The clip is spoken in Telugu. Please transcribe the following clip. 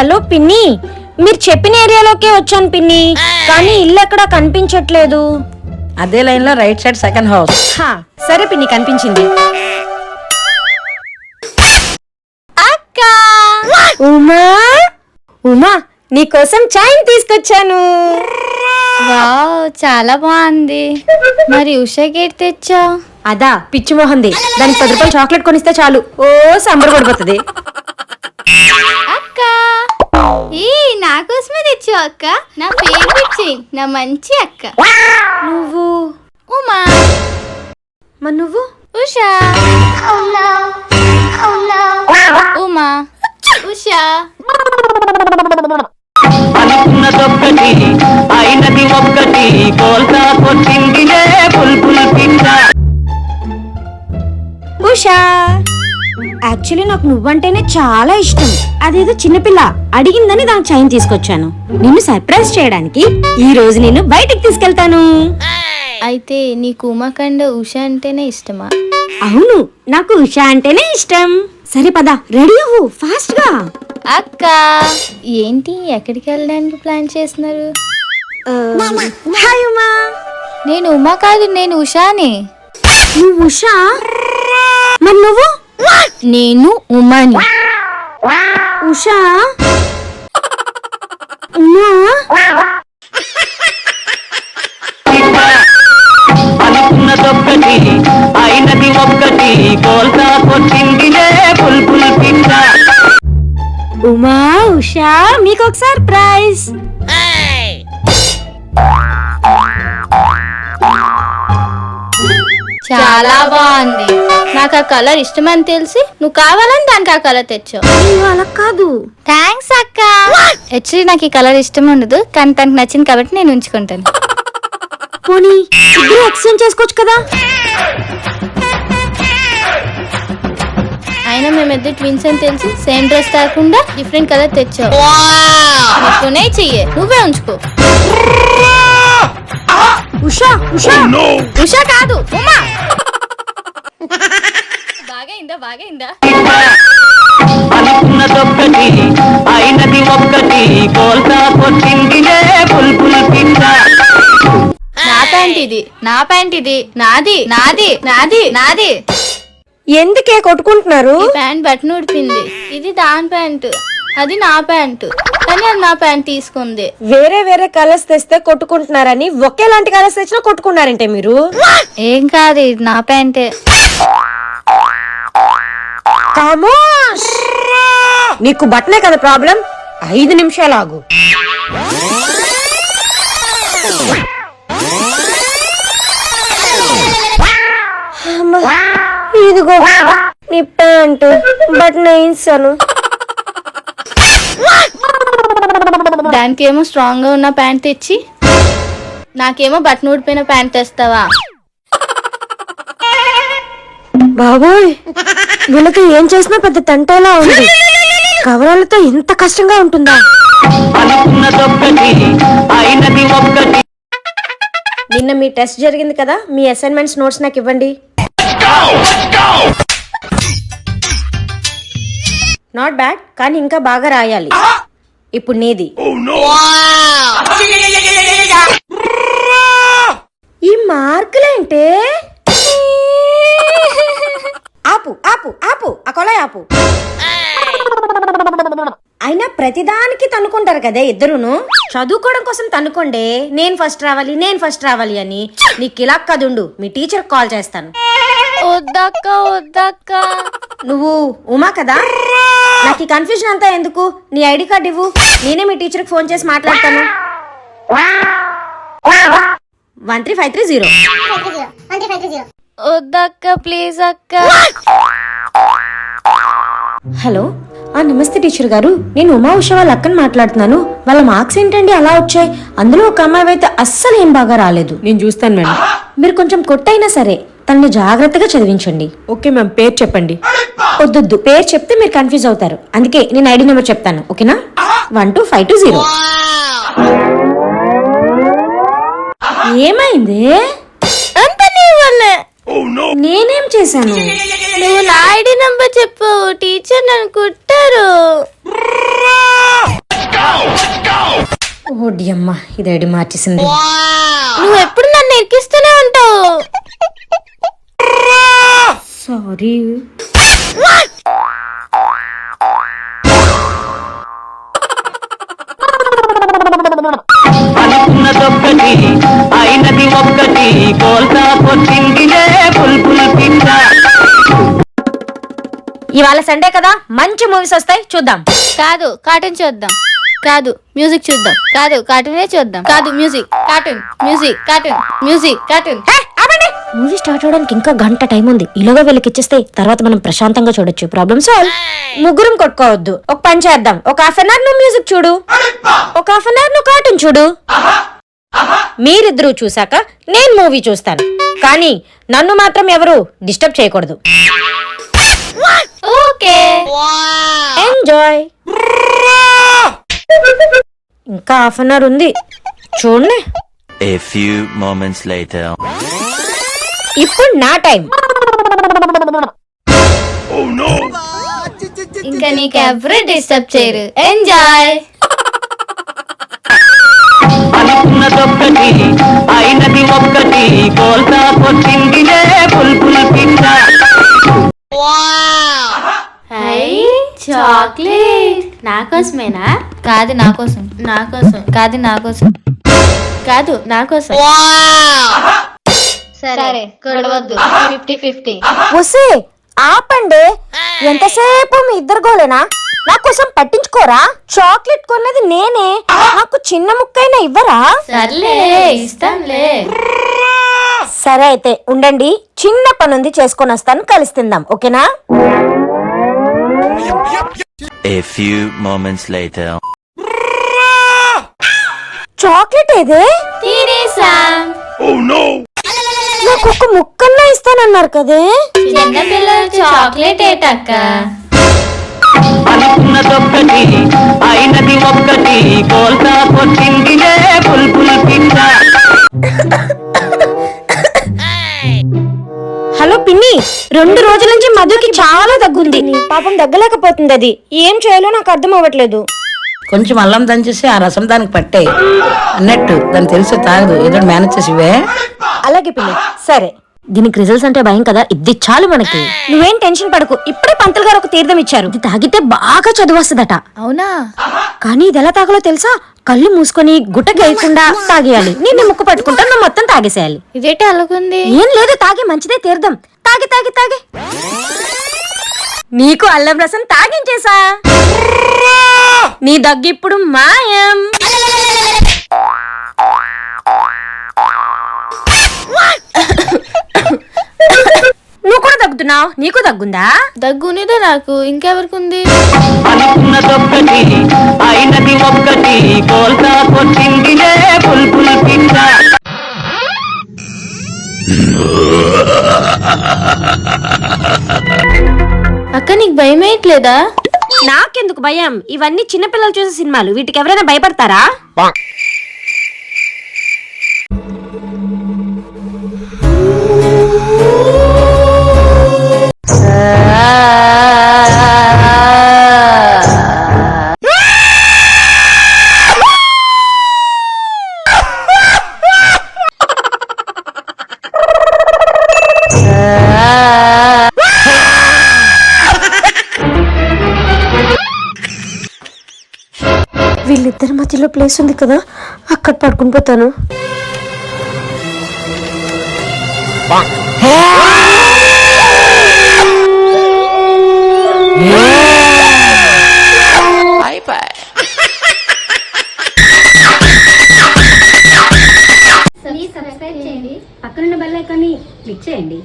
హలో పిన్ని మీరు చెప్పిన ఏరియాలోకే వచ్చాను పిన్ని కానీ ఇల్లు ఎక్కడా కనిపించట్లేదు. అదే లైన్లో రైట్ సైడ్ సెకండ్ హౌస్. హా, సరే పిన్ని కనిపించింది. అక్క! ఉమా! ఉమా నీకోసం చాయ్ తీసుకొచ్చాను. వావ్ చాలా బాగుంది. మరి ఉషాకేట్ తెచ్చా? అదా పిచ్చి మొహంది. దానికి పది రూపాయలు చాక్లెట్ కొనిస్తే చాలు. ఓ సంబర పడిపోతుంది తెచ్చావు అక్క నా ఫేవరెట్ చైన్ నా మంచి అక్క. నువ్వు? ఉమా. మరి నువ్వు? ఉషా. ఉమా. ఉషా. అనుకున్నదొక్కటి అయినది ఒక్కటి కోల్తా కొట్టిందిలే బుల్బుల్ పిట్ట ఉషా. యాక్చువల్లీ నాకు నువ్వంటేనే చాలా ఇష్టం. అదేదో చిన్నపిల్ల అడిగిందని దానికి చైన్ తీసుకొచ్చాను. నిన్ను సర్ప్రైజ్ చేయడానికి ఈ రోజు నేను బయటికి తీసుకెళ్తాను. అయితే నీకు ఉమాకండ ఉష అంటేనే ఇష్టమా? అవును నాకు ఉషా అంటేనే ఇష్టం. సరే పద రెడీ అవ్వు ఫాస్ట్గా. అక్క ఏంటి ఎక్కడికి వెళ్ళడానికి ప్లాన్ చేస్తున్నారు? హాయ్ ఉమా. నేను ఉమా కాదు నేను ఉషాని. నువ్వు ఉషా? మరి నువ్వు? నేను ఉమాని. ఉషా? ఉమా? అనుకున్నదొక్కటి అయినది ఒక్కటి కోల్తా కొట్టిందిలే బుల్బుల్ పిట్ట ఉమా ఉషా మీకు ఒక సర్ప్రైజ్ చాలా బాగుంది. నాకు ఆ కలర్ ఇష్టమని తెలిసి నువ్వు కావాలని దానికి ఆ కలర్ తెచ్చావు. అలా కాదు. థ్యాంక్స్ అక్క. యాక్చువల్లీ నాకు ఈ కలర్ ఇష్టం ఉండదు కానీ తనకు నచ్చింది కాబట్టి నేను ఉంచుకుంటాను. పోనీ ఇద్దరు ఎక్స్చేంజ్ చేసుకోవచ్చు కదా? అయినా మేమిద్దరు ట్విన్స్ అని తెలిసి సేమ్ డ్రెస్ కాకుండా డిఫరెంట్ కలర్ తెచ్చావు. చెయ్యే నువ్వే ఉంచుకో. ఉషా ఉషా. ఉషా కాదు ఉమా. బాగైందా బాగైందా? అనుకున్నదొక్కటి అయినది ఒక్కటి కోల్తా కొట్టిందిలే పిట్ట నా ప్యాంట్ ఇది నా ప్యాంట్ ఇది నాది నాది నాది నాది. ఎందుకే కొట్టుకుంటున్నారు? ఈ ప్యాంట్ బట్టను ఉడిపింది. ఇది దాని ప్యాంట్. అది నా ప్యాంట్. కానీ అది నా ప్యాంట్ తీసుకుంది. వేరే వేరే కలర్స్ తెస్తే కొట్టుకుంటున్నారని ఒకేలాంటి కలర్స్ తెచ్చినా కొట్టుకున్నారంటే మీరు? ఏం కాదు ఇది నా ప్యాంటే. నీకు బట్టనే కదా ప్రాబ్లం? ఐదు నిమిషాలు ఆగు. అమ్మా, ఇదిగో నీ ప్యాంటు. బట్టన వేయించాను దానికేమో స్ట్రాంగ్గా ఉన్న ప్యాంట్ తెచ్చి నాకేమో బట్టను ఊడిపోయిన ప్యాంట్ తెస్తావా? బాబోయ్ వీళ్ళకి ఏం చేసినా పెద్ద తంటేలా ఉంది. కవరాలతో ఇంత కష్టంగా ఉంటుందా? నిన్న మీ టెస్ట్ జరిగింది కదా మీ అసైన్మెంట్స్ నోట్స్ నాకు ఇవ్వండి. నాట్ బ్యాడ్ కానీ ఇంకా బాగా రాయాలి. ఇప్పుడు నీది. ఈ మార్కులేంటే? ఆపు ఆపు ఆపు ఆ కొలాయి ఆపు. అయినా ప్రతిదానికి తన్నుకుంటారు కదా ఇద్దరును. చదువుకోవడం కోసం తన్నుకోండి. నేను ఫస్ట్ రావాలి నేను ఫస్ట్ రావాలి అని. నీకు ఇలా కదుండు. మీ టీచర్ కాల్ చేస్తాను. వద్దక్క వద్దక్క. నువ్వు ఉమా కదా? నాకు ఈ కన్ఫ్యూజన్ అంతా ఎందుకు? నీ ఐడి కార్డ్ ఇవ్వు. నేనే మీ టీచర్కి ఫోన్ చేసి మాట్లాడతాను. One three five three zero. వద్దక్క please అక్క. హలో ఆ నమస్తే టీచర్ గారు. నేను ఉమా ఉషా వాళ్ళ అక్కని మాట్లాడుతున్నాను. వాళ్ళ మార్క్స్ ఏంటండి అలా వచ్చాయి? అందులో ఒక అమ్మాయి అయితే అస్సలు ఏం బాగా రాలేదు. నేను చూస్తాను మేడం. మీరు కొంచెం కొట్టైనా సరే తనని జాగ్రత్తగా చదివించండి. Okay ma'am. పేరు చెప్పండి. వద్దొద్దు పేరు చెప్తే మీరు కన్ఫ్యూజ్ అవుతారు. అందుకే నేను ఐడి నెంబర్ చెప్తాను. ఓకేనా? One two five two zero ఏమైంది? అంత నీ వల్లే నేనేం చేశాను? నువ్వు నా ఐడి నంబర్ చెప్పు. టీచర్ నన్ను కుట్టారు. ఓడి అమ్మ ఇది ఐడి మార్చేసింది. నువ్వు ఎప్పుడు నన్ను ఎక్కిస్తూనే ఉంటావు? సారీ ఒక్కటి కోల్తా బుల్బుల్ పిట్ట. ఇవాళ సండే కదా మంచి మూవీస్ వస్తాయి చూద్దాం. కాదు కార్టూన్ చూద్దాం. కాదు మ్యూజిక్ చూద్దాం. కాదు కార్టూనే చూద్దాం. కాదు music cartoon music cartoon music cartoon. Movie start అవడానికి ఇంకా గంట టైం ఉంది. ఈలోగా వీళ్ళకి ఇచ్చేస్తే తర్వాత మనం ప్రశాంతంగా చూడొచ్చు. Problem solve. ముగ్గురం కొట్టుకోవద్దు. ఒక పని చేద్దాం. ఒక హాఫ్ అన్ అవర్ నువ్వు మ్యూజిక్ చూడు. ఒక హాఫ్ అన్ అవర్ నువ్వు కార్టూన్ చూడు. మీరిద్దరూ చూసాక నేను మూవీ చూస్తాను. కానీ నన్ను మాత్రం ఎవరు డిస్టర్బ్ చేయకూడదు. ఓకే. ఎంజాయ్. ఇంకా హాఫ్ అన్ అవర్ ఉంది. చూడండి. A few moments later. ఇప్పుడు నా టైం. ఇంకా నీకు ఎవరు డిస్టర్బ్ చేయరు. ఎంజాయ్. అనుకున్నదొక్కటి అయినది ఒక్కటి. కోల్తా కొట్టిందిలే బుల్బుల్ పిట్ట చాక్లెట్. నా కోసమేనా? కాదు నా కోసం. నా కోసం. కాదు నా కోసం. కాదు నా కోసం. సరే గొడవద్దు. Fifty fifty. వసే ఆపండి. ఎంతసేపు మీ ఇద్దరు గోలేనా? నా కోసం పట్టించుకోరా? చాక్లెట్ కొన్నది నేనే. నాకు చిన్న ముక్కైనా ఇవ్వరా? సర్లే ఇస్తాంలే. సరే అయితే ఉండండి. చిన్న పనుంది చేసుకొని వస్తాను కలిసి తిందాం. ఓకేనా? A few moments later. Chocolate ఏదే? తినేసాం. నాకు ఒక ముక్కన్నా ఇస్తానన్నారు కదే. చిన్న పిల్లలు చాక్లెట్ ఏటక్క? అనుకున్నదొక్కటి అయినది ఒక్కటి కోల్తా బుల్బుల్ పిట్ట. హలో పిన్ని రెండు రోజుల నుంచి మధుకి చాలా దగ్గుంది. పాపం దగ్గలేకపోతుంది అది. ఏం చేయాలో నాకు అర్థం అవ్వట్లేదు. కొంచెం అల్లం దంచేసి ఆ రసం దానికి పట్టే. అన్నట్టు దాన్ని తెలిసి తాగదు. ఏదో మేనేజ్ చేసి ఇవే అలాగే పిన్ని సరే. దీనికి రిజల్ట్స్ అంటే భయం కదా? ఇది చాలు మనకి. నువ్వేం టెన్షన్ పడకు. ఇప్పుడే పంతులు గారు ఒక తీర్థం ఇచ్చారు. ఇది తాగితే బాగా చదువు వస్తుందట. అవునా? కానీ ఇది ఎలా తాగాలో తెలుసా? కళ్ళు మూసుకొని గుట్టకి వేయకుండా తాగేయాలి. నేను ముక్కు పట్టుకుంటా నువ్వు మొత్తం తాగేసేయాలి. ఇదేంటి అలాగుంది? ఏం లేదు తాగి మంచిదే తీర్థం. తాగి తాగి తాగి. నీకు అల్లం రసం తాగించేసా నీ దగ్గిప్పుడు మాయం. నువ్వు కూడా దగ్గుతున్నావు నీకు దగ్గుందా దగ్గునిదే నాకు. ఇంకెవరికి ఉంది అనుకున్నదొక్కటి అయినది ఒక్కటి కోల్తా కొట్టిందిలే బుల్బుల్ పిట్ట అక్క నీకు భయం వేయట్లేదా? నాకెందుకు భయం? ఇవన్నీ చిన్నపిల్లలు చూసే సినిమాలు. వీటికి ఎవరైనా భయపడతారా? మధ్యలో ప్లేస్ ఉంది కదా అక్కడ పడుకుని పోతాను. సబ్స్క్రైబ్ చేయండి. పక్కనున్న బెల్ ఐకాన్ని క్లిక్ చేయండి.